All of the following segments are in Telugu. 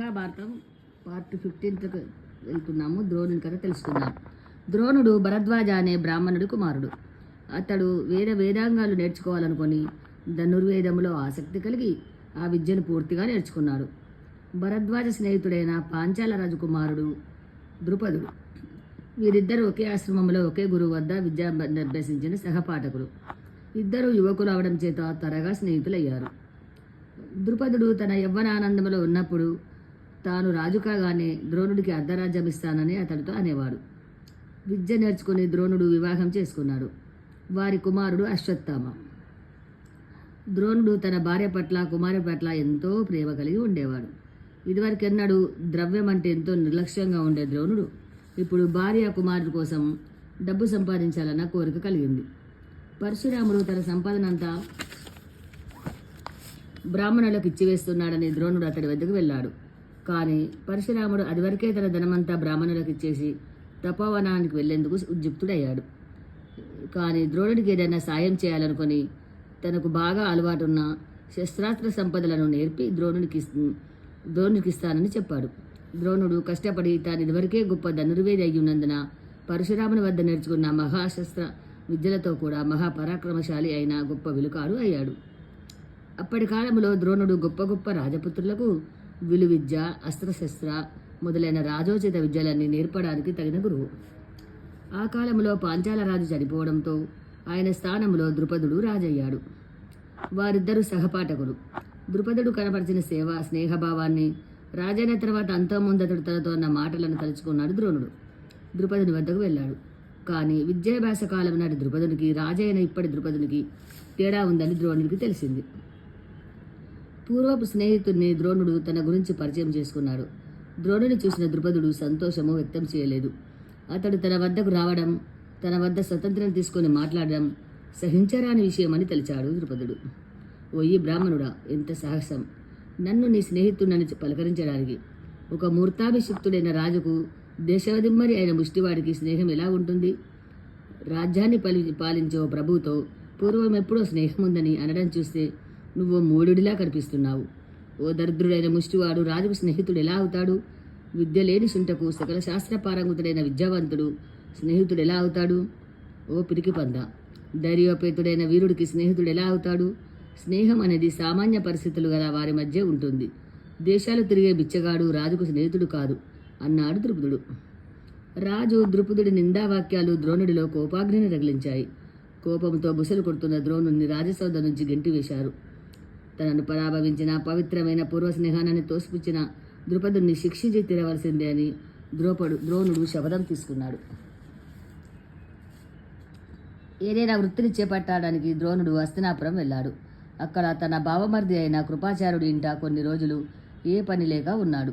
మహాభారతం పార్ట్ ఫిఫ్టీన్త్కి వెళ్తున్నాము. ద్రోణుని కథ తెలుసుకుందాం. ద్రోణుడు భరద్వాజ అనే బ్రాహ్మణుడి కుమారుడు. అతడు వేద వేదాంగాలు నేర్చుకోవాలనుకొని ధనుర్వేదంలో ఆసక్తి కలిగి ఆ విద్యను పూర్తిగా నేర్చుకున్నాడు. భరద్వాజ స్నేహితుడైన పాంచాల రాజు కుమారుడు ద్రుపదుడు. వీరిద్దరూ ఒకే ఆశ్రమంలో ఒకే గురువు వద్ద విద్య అభ్యసించిన సహపాఠకులు. ఇద్దరు యువకులు అవడం చేత త్వరగా స్నేహితులయ్యారు. ద్రుపదుడు తన యవ్వనానందంలో ఉన్నప్పుడు తాను రాజు కాగానే ద్రోణుడికి అర్ధరాజ్యం ఇస్తానని అతడితో అనేవాడు. విద్య నేర్చుకుని ద్రోణుడు వివాహం చేసుకున్నాడు. వారి కుమారుడు అశ్వత్థామ. ద్రోణుడు తన భార్య పట్ల కుమారి పట్ల ఎంతో ప్రేమ కలిగి ఉండేవాడు. ఇదివరకెన్నడూ ద్రవ్యం అంటే ఎంతో నిర్లక్ష్యంగా ఉండే ద్రోణుడు ఇప్పుడు భార్య కుమారుడు కోసం డబ్బు సంపాదించాలన్న కోరిక కలిగింది. పరశురాముడు తన సంపాదనంతా బ్రాహ్మణులకు ఇచ్చివేస్తున్నాడని ద్రోణుడు అతడి వద్దకు వెళ్ళాడు. కానీ పరశురాముడు అదివరకే తన ధనమంతా బ్రాహ్మణులకు ఇచ్చేసి తపోవనానికి వెళ్ళేందుకు ఉద్యుక్తుడయ్యాడు. కానీ ద్రోణుడికి ఏదైనా సాయం చేయాలనుకుని తనకు బాగా అలవాటున్న శస్త్రాస్త్ర సంపదలను నేర్పి ద్రోణుడికి ద్రోణుడికి ఇస్తానని చెప్పాడు. ద్రోణుడు కష్టపడి తాను ఇదివరకే గొప్ప ధనుర్వేది అయి ఉన్నందున పరశురాముని వద్ద నేర్చుకున్న మహాశస్త్ర విద్యలతో కూడా మహాపరాక్రమశాలి అయిన గొప్ప విలుకాడు అయ్యాడు. అప్పటి కాలంలో ద్రోణుడు గొప్ప గొప్ప రాజపుత్రులకు విలువిద్య అస్త్రశస్త్ర మొదలైన రాజోచిత విద్యలన్నీ నేర్పడానికి తగిన గురువు. ఆ కాలంలో పాంచాల రాజు చనిపోవడంతో ఆయన స్థానంలో ద్రుపదుడు రాజయ్యాడు. వారిద్దరూ సహపాఠకులు. ద్రుపదుడు కనపరిచిన సేవ స్నేహభావాన్ని రాజైన తర్వాత అంతో ముందతడు తనతో అన్న మాటలను తలుచుకున్నాడు ద్రోణుడు. ద్రుపదుని వద్దకు వెళ్ళాడు. కానీ విద్యాభ్యాస కాలం నాటి ద్రుపదునికి రాజైన ఇప్పటి ద్రుపదునికి తేడా ఉందని ద్రోణుడికి తెలిసింది. పూర్వపు స్నేహితుడిని ద్రోణుడు తన గురించి పరిచయం చేసుకున్నాడు. ద్రోణుని చూసిన ద్రుపదుడు సంతోషము వ్యక్తం చేయలేదు. అతడు తన వద్దకు రావడం తన వద్ద స్వతంత్రం తీసుకొని మాట్లాడడం సహించరాని విషయమని తెలిచాడు ద్రుపదుడు. ఓయి బ్రాహ్మణుడా ఎంత సాహసం! నన్ను నీ స్నేహితుడని పలకరించడానికి ఒక మూర్తాభిషిక్తుడైన రాజుకు దేశవదిమ్మరి అయిన ముష్టివాడికి స్నేహం ఎలా ఉంటుంది? రాజ్యాన్ని పలి పాలించే ఓ ప్రభుతో పూర్వం ఎప్పుడో స్నేహం ఉందని అనడం చూస్తే నువ్వు మూడుడిలా కనిపిస్తున్నావు. ఓ దరిద్రుడైన ముష్టివాడు రాజుకు స్నేహితుడు ఎలా అవుతాడు? విద్య లేని సుంటకు సకల శాస్త్ర పారంగుతుడైన విద్యావంతుడు స్నేహితుడు ఎలా అవుతాడు? ఓ పిరికి పంద. ధైర్యోపేతుడైన వీరుడికి స్నేహితుడు ఎలా అవుతాడు? స్నేహం అనేది సామాన్య పరిస్థితులు గల వారి మధ్య ఉంటుంది. దేశాలు తిరిగే బిచ్చగాడు రాజుకు స్నేహితుడు కాదు అన్నాడు ద్రుపదుడు. రాజు ద్రుపదుడి నిందావాక్యాలు ద్రోణుడిలో కోపాగ్నిని రగిలించాయి. కోపంతో బుసలు కొడుతున్న ద్రోణుడిని రాజసౌధ నుంచి గెంటివేశారు. తనను పరాభవించిన పవిత్రమైన పూర్వ స్నేహాన్ని తోసిపుచ్చిన ద్రుపదుడిని శిక్షించి తీరవలసిందే అని ద్రోపడు ద్రోణుడు శపథం తీసుకున్నాడు. ఏదైనా వృత్తిని చేపట్టడానికి ద్రోణుడు హస్తినాపురం వెళ్ళాడు. అక్కడ తన భావమర్ది అయిన కృపాచార్యుడి ఇంట కొన్ని రోజులు ఏ పని లేక ఉన్నాడు.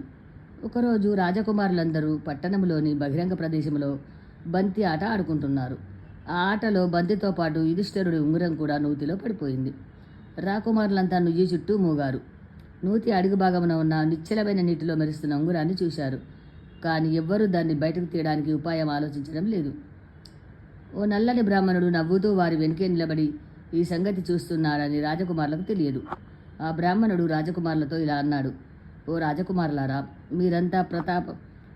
ఒకరోజు రాజకుమారులందరూ పట్టణంలోని బహిరంగ ప్రదేశంలో బంతి ఆట ఆడుకుంటున్నారు. ఆ ఆటలో బంతితో పాటు యుధిష్ఠరుడి ఉంగరం కూడా నూతిలో పడిపోయింది. రాకుమారులంతా నుయ్యి చుట్టూ మూగారు. నూతి అడుగు భాగమున ఉన్న నిశ్చలమైన నీటిలో మెరుస్తున్న ఉంగురాన్ని చూశారు. కానీ ఎవ్వరూ దాన్ని బయటకు తీయడానికి ఉపాయం ఆలోచించడం లేదు. ఓ నల్లని బ్రాహ్మణుడు నవ్వుతూ వారి వెనుకే నిలబడి ఈ సంగతి చూస్తున్నాడని రాజకుమారులకు తెలియదు. ఆ బ్రాహ్మణుడు రాజకుమారులతో ఇలా అన్నాడు. ఓ రాజకుమారులారా మీరంతా ప్రతాప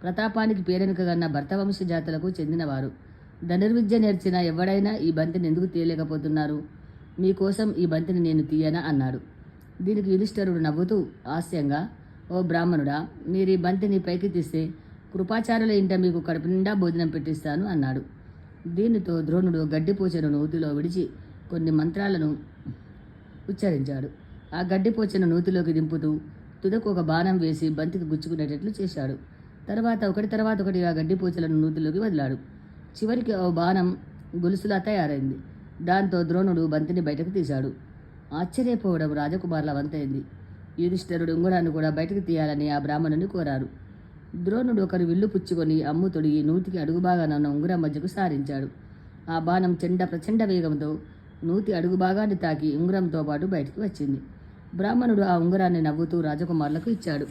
ప్రతాపానికి పేరెనుకగన్న భర్తవంశ జాతులకు చెందినవారు. ధనుర్విద్య నేర్చిన ఎవడైనా ఈ బంతిని ఎందుకు తీయలేకపోతున్నారు? మీకోసం ఈ బంతిని నేను తీయనా అన్నాడు. దీనికి యుధిష్ఠరుడు నవ్వుతూ హాస్యంగా ఓ బ్రాహ్మణుడా మీరు ఈ బంతిని పైకి తీస్తే కృపాచారుల ఇంట మీకు కడుపు నిండా భోజనం పెట్టిస్తాను అన్నాడు. దీనితో ద్రోణుడు గడ్డిపోచను నూతిలో విడిచి కొన్ని మంత్రాలను ఉచ్చరించాడు. ఆ గడ్డిపోచను నూతిలోకి దింపుతూ తుదకు ఒక బాణం వేసి బంతికి గుచ్చుకునేటట్లు చేశాడు. తర్వాత ఒకటి తర్వాత ఒకటిగా గడ్డిపోచలను నూతిలోకి వదిలాడు. చివరికి ఓ బాణం గొలుసులా తయారైంది. దాంతో ద్రోణుడు బంతిని బయటకు తీశాడు. ఆశ్చర్యపోవడం రాజకుమారుల వంతైంది. యుధిష్ఠరుడు ఉంగరాన్ని కూడా బయటకు తీయాలని ఆ బ్రాహ్మణుని కోరారు. ద్రోణుడు ఒకరు విల్లు పుచ్చుకొని అమ్ము తొడిగి నూతికి అడుగుబాగాన ఉన్న ఉంగరం మధ్యకు సారించాడు. ఆ బాణం చెండ ప్రచండ వేగంతో నూతి అడుగు భాగాన్ని తాకి ఉంగరంతో పాటు బయటికి వచ్చింది. బ్రాహ్మణుడు ఆ ఉంగరాన్ని నవ్వుతూ రాజకుమారులకు ఇచ్చాడు.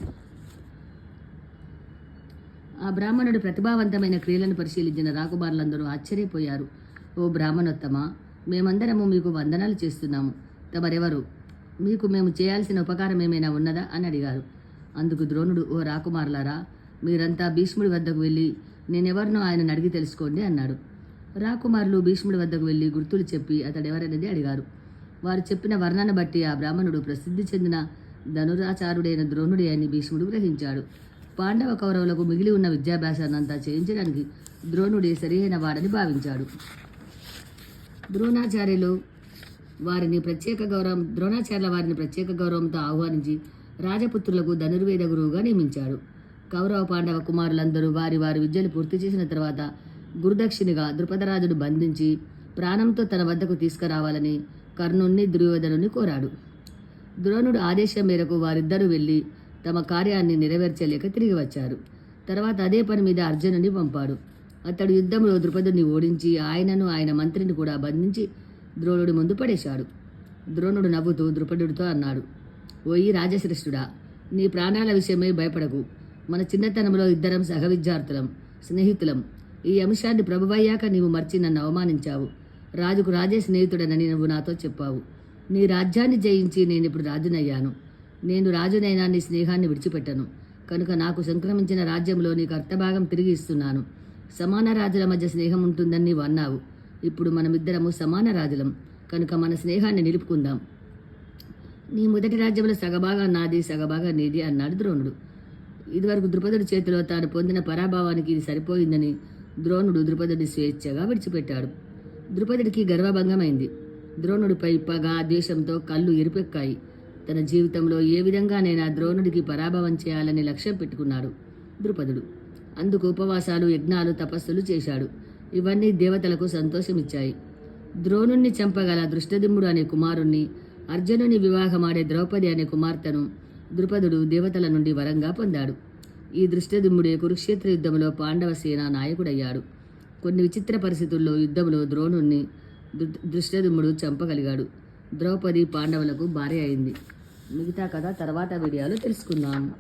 ఆ బ్రాహ్మణుడు ప్రతిభావంతమైన క్రియలను పరిశీలించిన రాకుమారులందరూ ఆశ్చర్యపోయారు. ఓ బ్రాహ్మణోత్తమ మేమందరము మీకు వందనాలు చేస్తున్నాము. తమరెవరు? మీకు మేము చేయాల్సిన ఉపకారం ఏమైనా ఉన్నదా? అని అడిగారు. అందుకు ద్రోణుడు ఓ రాకుమారులారా మీరంతా భీష్ముడి వద్దకు వెళ్ళి నేనెవరినో ఆయనను అడిగి తెలుసుకోండి అన్నాడు. రాకుమారులు భీష్ముడి వద్దకు వెళ్ళి గుర్తులు చెప్పి అతడెవరనేది అడిగారు. వారు చెప్పిన వర్ణన బట్టి ఆ బ్రాహ్మణుడు ప్రసిద్ధి చెందిన ధనురాచారుడైన ద్రోణుడే అని భీష్ముడు గ్రహించాడు. పాండవ కౌరవులకు మిగిలి ఉన్న విద్యాభ్యాసాన్నంతా చేయించడానికి ద్రోణుడే సరియైన వాడని భావించాడు. ద్రోణాచార్యులు వారిని ప్రత్యేక గౌరవం ద్రోణాచార్యుల వారిని ప్రత్యేక గౌరవంతో ఆహ్వానించి రాజపుత్రులకు ధనుర్వేద గురువుగా నియమించాడు. కౌరవ పాండవ కుమారులందరూ వారి వారి విద్యలు పూర్తి చేసిన తర్వాత గురుదక్షిణిగా ద్రుపదరాజును బంధించి ప్రాణంతో తన వద్దకు తీసుకురావాలని కర్ణుణ్ణి దుర్యోధనుని కోరాడు. ద్రోణుడు ఆదేశం మేరకు వారిద్దరూ వెళ్ళి తమ కార్యాన్ని నెరవేర్చలేక తిరిగి వచ్చారు. తర్వాత అదే పని మీద అర్జునుని పంపాడు. అతడు యుద్ధంలో ద్రుపదుని ఓడించి ఆయనను ఆయన మంత్రిని కూడా బంధించి ద్రోణుడి ముందు పడేశాడు. ద్రోణుడు నవ్వుతూ ద్రుపదుడితో అన్నాడు ఓయి రాజశ్రేష్ఠుడా నీ ప్రాణాల విషయమై భయపడకు. మన చిన్నతనంలో ఇద్దరం సహ విద్యార్థులం స్నేహితులం. ఈ అంశాన్ని ప్రభువయ్యాక నీవు మర్చి నన్ను అవమానించావు. రాజుకు రాజే స్నేహితుడనని నువ్వు నాతో చెప్పావు. నీ రాజ్యాన్ని జయించి నేను ఇప్పుడు రాజునయ్యాను. నేను రాజునైనా నీ స్నేహాన్ని విడిచిపెట్టను. కనుక నాకు సంక్రమించిన రాజ్యంలో నీకు అర్థభాగం తిరిగి ఇస్తున్నాను. సమాన రాజుల మధ్య స్నేహం ఉంటుందని నీవు అన్నావు. ఇప్పుడు మనమిద్దరము సమాన రాజులం. కనుక మన స్నేహాన్ని నిలుపుకుందాం. నీ మొదటి రాజ్యంలో సగభాగం నాది సగభాగం నీది అన్నాడు ద్రోణుడు. ఇదివరకు ద్రుపదుడి చేతిలో తాను పొందిన పరాభావానికి ఇది సరిపోయిందని ద్రోణుడు ద్రుపదుడి స్వేచ్ఛగా విడిచిపెట్టాడు. ద్రుపదుడికి గర్వభంగమైంది. ద్రోణుడిపై పగ ద్వేషంతో కళ్ళు ఎరుపెక్కాయి తన జీవితంలో ఏ విధంగానైనా ద్రోణుడికి పరాభవం చేయాలని లక్ష్యం పెట్టుకున్నాడు ద్రుపదుడు. అందుకు ఉపవాసాలు యజ్ఞాలు తపస్సులు చేశాడు. ఇవన్నీ దేవతలకు సంతోషమిచ్చాయి. ద్రోణుణ్ణి చంపగల దృష్టదిమ్ముడు అనే కుమారుణ్ణి అర్జునుని వివాహమాడే ద్రౌపది అనే కుమార్తెను ద్రుపదుడు దేవతల నుండి వరంగా పొందాడు. ఈ దృష్టదిమ్ముడే కురుక్షేత్ర యుద్ధంలో పాండవ సేన నాయకుడయ్యాడు. కొన్ని విచిత్ర పరిస్థితుల్లో యుద్ధంలో ద్రోణుణ్ణి దృ- దృష్టదిమ్ముడు చంపగలిగాడు. ద్రౌపది పాండవులకు భార్య అయింది. మిగతా కథ తర్వాత వీడియోలో తెలుసుకుందాం.